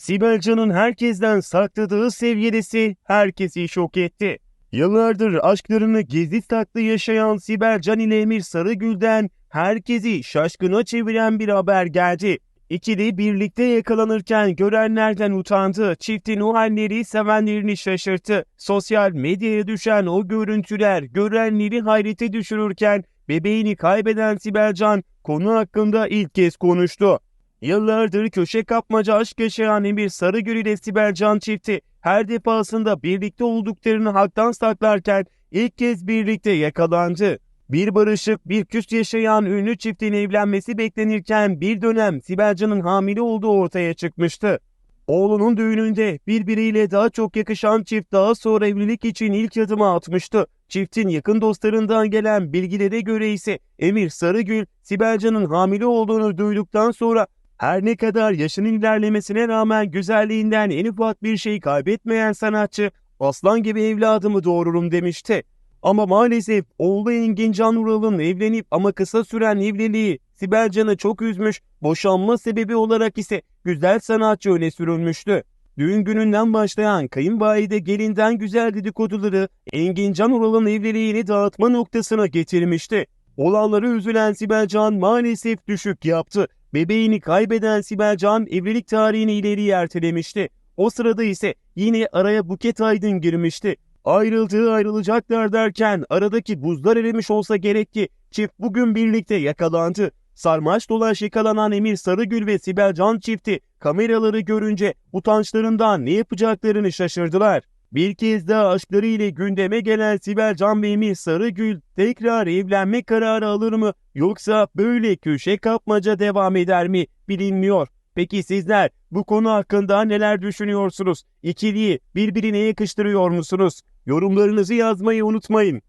Sibel Can'ın herkesten sakladığı sevgilisi herkesi şok etti. Yıllardır aşklarını gizli saklı yaşayan Sibel Can ile Emir Sarıgül'den herkesi şaşkına çeviren bir haber geldi. İkili birlikte yakalanırken görenlerden utandı. Çiftin o halleri sevenlerini şaşırttı. Sosyal medyaya düşen o görüntüler görenleri hayrete düşürürken bebeğini kaybeden Sibel Can konu hakkında ilk kez konuştu. Yıllardır köşe kapmaca aşk yaşayan Emir Sarıgül ile Sibel Can çifti her defasında birlikte olduklarını halktan saklarken ilk kez birlikte yakalandı. Bir barışık bir küs yaşayan ünlü çiftin evlenmesi beklenirken bir dönem Sibel Can'ın hamile olduğu ortaya çıkmıştı. Oğlunun düğününde birbiriyle daha çok yakışan çift daha sonra evlilik için ilk adımı atmıştı. Çiftin yakın dostlarından gelen bilgilere göre ise Emir Sarıgül, Sibel Can'ın hamile olduğunu duyduktan sonra her ne kadar yaşının ilerlemesine rağmen güzelliğinden en ufak bir şey kaybetmeyen sanatçı, aslan gibi evladımı doğururum demişti. Ama maalesef oğlu Engin Can Ural'ın evlenip ama kısa süren evliliği Sibel Can'ı çok üzmüş, boşanma sebebi olarak ise güzel sanatçı öne sürülmüştü. Düğün gününden başlayan kayınvalide gelinden güzel dedikoduları Engin Can Ural'ın evliliğini dağıtma noktasına getirmişti. Olanları üzülen Sibel Can maalesef düşük yaptı. Bebeğini kaybeden Sibel Can evlilik tarihini ileri ertelemişti. O sırada ise yine araya Buket Aydın girmişti. Ayrıldığı ayrılacaklar derken aradaki buzlar erimiş olsa gerek ki çift bugün birlikte yakalandı. Sarmaş dolaş yakalanan Emir Sarıgül ve Sibel Can çifti kameraları görünce utançlarından ne yapacaklarını şaşırdılar. Bir kez daha aşkları ile gündeme gelen Sibel Can ve Emir Sarıgül tekrar evlenme kararı alır mı yoksa böyle köşe kapmaca devam eder mi bilinmiyor. Peki sizler bu konu hakkında neler düşünüyorsunuz? İkiliyi birbirine yakıştırıyor musunuz? Yorumlarınızı yazmayı unutmayın.